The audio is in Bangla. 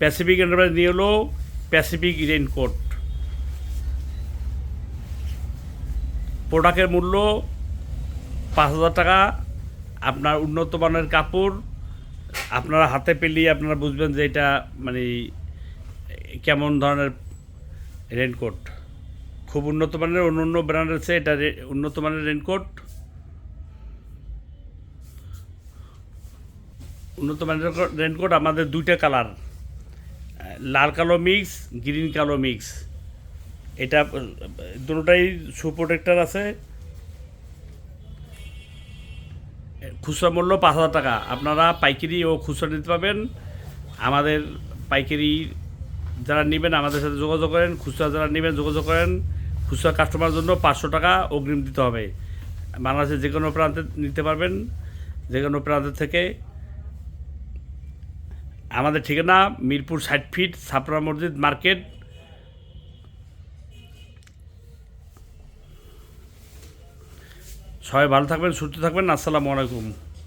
প্যাসিফিক এন্টারপ্রাইজ নিয়ে হলো প্যাসিফিক রেনকোট প্রোডাক্টের মূল্য পাঁচ হাজার টাকা। আপনার উন্নত মানের কাপড়। আপনারা হাতে পেলেই আপনারা বুঝবেন যে এটা মানে কেমন ধরনের রেনকোট খুব উন্নত মানের অন্য অন্য ব্র্যান্ড আছে, এটা উন্নত মানের রেনকোট উন্নত মানের রেনকোট আমাদের দুইটা কালার লাল কালো মিক্স, গ্রিন কালো মিক্স। এটা, দুটোটাই শু প্রোটেক্টার আছে। খুচরা মূল্য পাঁচ হাজার টাকা। আপনারা পাইকারি ও খুচরা নিতে পাবেন আমাদের পাইকারি যারা নেবেন, আমাদের সাথে যোগাযোগ করেন। খুচরা যারা নেবেন, যোগাযোগ করেন। খুচরা কাস্টমার জন্য পাঁচশো টাকা অগ্রিম দিতে হবে। বাংলাদেশের যে কোনো প্রান্তে নিতে পারবেন। যে কোনো প্রান্ত থেকে আমাদের ঠিকানা মিরপুর ষাট ফিট ছাপড়া মসজিদ মার্কেট। সবাই ভালো থাকবেন, সুস্থ থাকবেন। আসসালামু আলাইকুম।